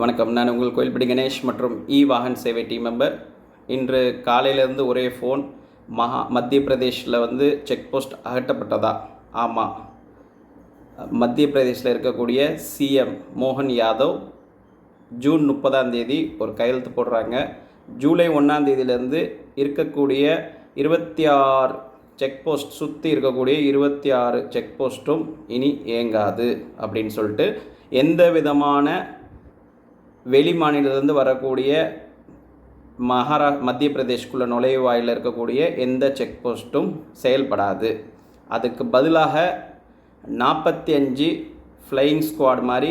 வணக்கம். நான் உங்கள் கோயில்படி கணேஷ் மற்றும் இ வாகன் சேவை டீம் மெம்பர் இன்று காலையிலேருந்து ஒரே ஃபோன் மகா மத்திய பிரதேஷில் வந்து செக் போஸ்ட் அகற்றப்பட்டதா? ஆமாம் மத்திய பிரதேஷில் இருக்கக்கூடிய சிஎம் மோகன் யாதவ் ஜூன் முப்பதாம் தேதி ஒரு கையெழுத்து போடுறாங்க. ஜூலை ஒன்றாம் தேதியிலேருந்து இருக்கக்கூடிய இருபத்தி ஆறு செக் போஸ்ட் சுற்றி இருக்கக்கூடிய இருபத்தி ஆறு செக் போஸ்ட்டும் இனி இயங்காது அப்படின்னு சொல்லிட்டு எந்த விதமான வெளி மாநிலத்திலேருந்து வரக்கூடிய மகாரா மத்திய பிரதேஷ்குள்ள நுழைவாயில் இருக்கக்கூடிய எந்த செக் போஸ்ட்டும் செயல்படாது. அதுக்கு பதிலாக நாற்பத்தி அஞ்சு ஃப்ளையிங் ஸ்குவாட் மாதிரி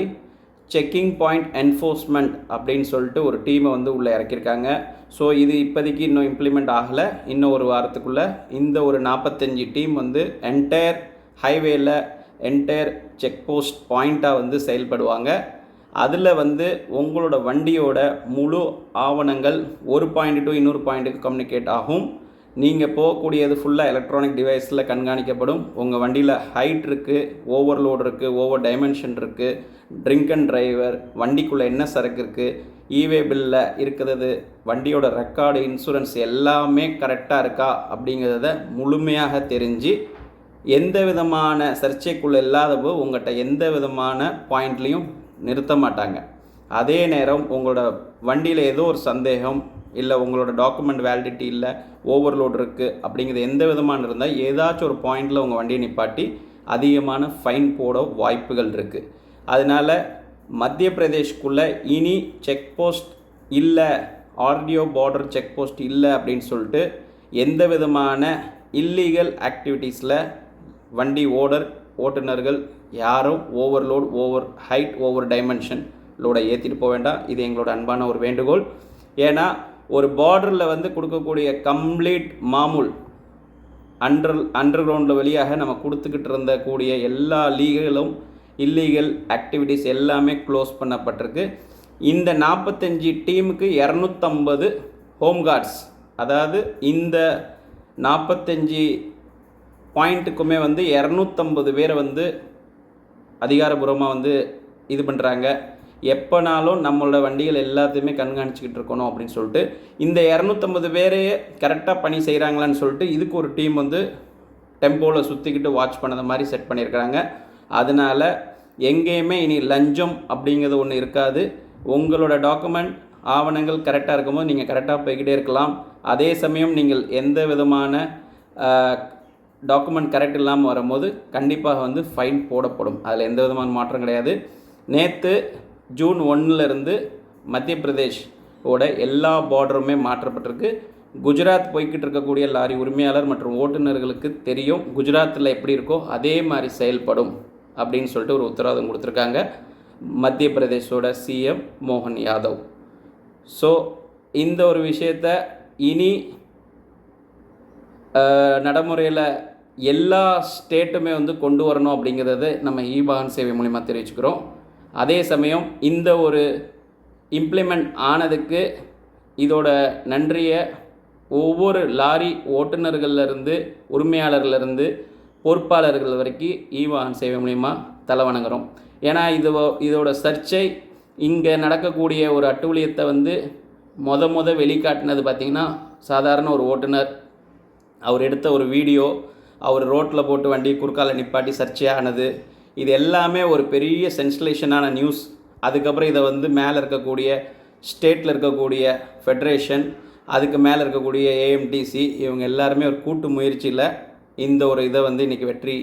செக்கிங் பாயிண்ட் என்ஃபோர்ஸ்மெண்ட் அப்படின்னு சொல்லிட்டு ஒரு டீமை வந்து உள்ளே இறக்கியிருக்காங்க. ஸோ இது இப்போதைக்கு இன்னும் இம்ப்ளிமெண்ட் ஆகலை. இன்னும் ஒரு வாரத்துக்குள்ளே இந்த ஒரு நாற்பத்தஞ்சு டீம் வந்து என்டையர் ஹைவேயில் என்டையர் செக் போஸ்ட் பாயிண்ட்டாக வந்து செயல்படுவாங்க. அதில் வந்து உங்களோட வண்டியோட முழு ஆவணங்கள் ஒரு பாயிண்ட் டு இன்னொரு பாயிண்ட்டுக்கு கம்யூனிகேட் ஆகும். நீங்கள் போகக்கூடியது ஃபுல்லாக எலக்ட்ரானிக் டிவைஸில் கண்காணிக்கப்படும். உங்கள் வண்டியில் ஹைட் இருக்குது ஓவர்லோட் இருக்குது ஓவர் டைமென்ஷன் இருக்குது ட்ரிங்க் அண்ட் டிரைவர் வண்டிக்குள்ளே என்ன சரக்கு இருக்குது இவே பில்லில் இருக்கிறது வண்டியோட ரெக்கார்டு இன்சூரன்ஸ் எல்லாமே கரெக்டாக இருக்கா அப்படிங்கிறத முழுமையாக தெரிஞ்சு எந்த விதமான சர்ச்சைக்குள்ளே இல்லாதப்போ உங்கள்கிட்ட எந்த விதமான பாயிண்ட்லேயும் நிறுத்த மாட்டாங்க. அதே நேரம் உங்களோட வண்டியில் ஏதோ ஒரு சந்தேகம் இல்லை உங்களோட டாக்குமெண்ட் வேலிடிட்டி இல்லை ஓவர்லோட் இருக்குது அப்படிங்கிறது எந்த விதமான இருந்தால் ஏதாச்சும் ஒரு பாயிண்டில் உங்கள் வண்டியை நிப்பாட்டி அதிகமான ஃபைன் போட வாய்ப்புகள் இருக்குது அதனால் மத்திய பிரதேஷ்குள்ளே இனி செக் போஸ்ட் இல்லை ஆர்டிஓ பார்டர் செக் போஸ்ட் இல்லை அப்படின்னு சொல்லிட்டு எந்த விதமான இல்லீகல் ஆக்டிவிட்டீஸில் வண்டி ஓடர் ஓட்டுநர்கள் யாரும் overload over height over dimension லோடை ஏற்றிட்டு போக வேண்டாம். இது எங்களோட அன்பான ஒரு வேண்டுகோள். ஏன்னா ஒரு பார்டரில் வந்து கொடுக்கக்கூடிய கம்ப்ளீட் மாமூல் அண்டர் அண்டர் கிரவுண்டில் வழியாக நம்ம கொடுத்துக்கிட்டு இருந்த கூடிய எல்லா லீகலும் இல்லீகல் ஆக்டிவிட்டீஸ் எல்லாமே க்ளோஸ் பண்ணப்பட்டிருக்கு. இந்த நாற்பத்தஞ்சு டீமுக்கு இரநூத்தம்பது ஹோம் கார்ட்ஸ் அதாவது இந்த நாற்பத்தஞ்சு பாயிண்ட்டுக்குமே வந்து இரநூத்தம்பது பேரை வந்து அதிகாரபூர்வமாக வந்து இது பண்ணுறாங்க எப்போனாலும் நம்மளோட வண்டிகள் எல்லாத்தையுமே கண்காணிச்சிக்கிட்டு இருக்கணும் அப்படின்னு சொல்லிட்டு இந்த இரநூத்தம்பது பேரையே கரெக்டாக பணி செய்கிறாங்களான்னு சொல்லிட்டு இதுக்கு ஒரு டீம் வந்து டெம்போவில் சுற்றிக்கிட்டு வாட்ச் பண்ணது மாதிரி செட் பண்ணியிருக்கிறாங்க. அதனால் எங்கேயுமே இனி லஞ்சம் அப்படிங்கிறது ஒன்று இருக்காது. உங்களோட டாக்குமெண்ட் ஆவணங்கள் கரெக்டாக இருக்கும்போது நீங்கள் கரெக்டாக போய்கிட்டே இருக்கலாம். அதே சமயம் நீங்கள் எந்த விதமான டாக்குமெண்ட் கரெக்ட் இல்லாமல் வரும்போது கண்டிப்பாக வந்து ஃபைன் போடப்படும். அதில் எந்த விதமான மாற்றம் கிடையாது. நேற்று ஜூன் ஒன்றுலேருந்து மத்திய பிரதேஷ் ஓட எல்லா பார்டருமே மாற்றப்பட்டிருக்கு. குஜராத் போய்கிட்டு இருக்கக்கூடிய லாரி உரிமையாளர் மற்றும் ஓட்டுநர்களுக்கு தெரியும் குஜராத்தில் எப்படி இருக்கோ அதே மாதிரி செயல்படும் அப்படின்னு சொல்லிட்டு ஒரு உத்தரவாதம் கொடுத்துருக்காங்க மத்திய பிரதேஷோட சிஎம் மோகன் யாதவ். ஸோ இந்த ஒரு விஷயத்த இனி நடைமுறையில் எல்லா ஸ்டேட்டுமே வந்து கொண்டு வரணும் அப்படிங்கிறத நம்ம இ வாகன் சேவை மூலிமா தெரிவிச்சுக்கிறோம். அதே சமயம் இந்த ஒரு இம்ப்ளிமெண்ட் ஆனதுக்கு இதோட நன்றியை ஒவ்வொரு லாரி ஓட்டுநர்கள்லேருந்து உரிமையாளர்லேருந்து பொறுப்பாளர்கள் வரைக்கும் இ வாகன் சேவை மூலிமா தலை வணங்குறோம். ஏன்னா இது இதோட சர்ச்சை இங்கே நடக்கக்கூடிய ஒரு அட்டூழியத்தை வந்து மொத மொத வெளிக்காட்டினது பார்த்திங்கன்னா சாதாரண ஒரு ஓட்டுநர் அவர் எடுத்த ஒரு வீடியோ அவர் ரோட்டில் போட்டு வண்டி குறுக்கால நிப்பாட்டி சர்ச்சையானது இது எல்லாமே ஒரு பெரிய சென்சலேஷனான நியூஸ் அதுக்கப்புறம் இதை வந்து மேலே இருக்கக்கூடிய ஸ்டேட்டில் இருக்கக்கூடிய ஃபெடரேஷன் அதுக்கு மேலே இருக்கக்கூடிய ஏஎம்டிசி இவங்க எல்லாருமே ஒரு கூட்டு முயற்சியில் இந்த ஒரு இதை வந்து இன்றைக்கி வெற்றி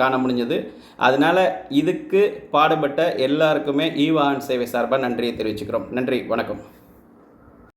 காண முடிஞ்சது. அதனால் இதுக்கு பாடுபட்ட எல்லாருக்குமே ஈவான் சேவை சார்பாக நன்றியை தெரிவிச்சுக்கிறோம். நன்றி வணக்கம்.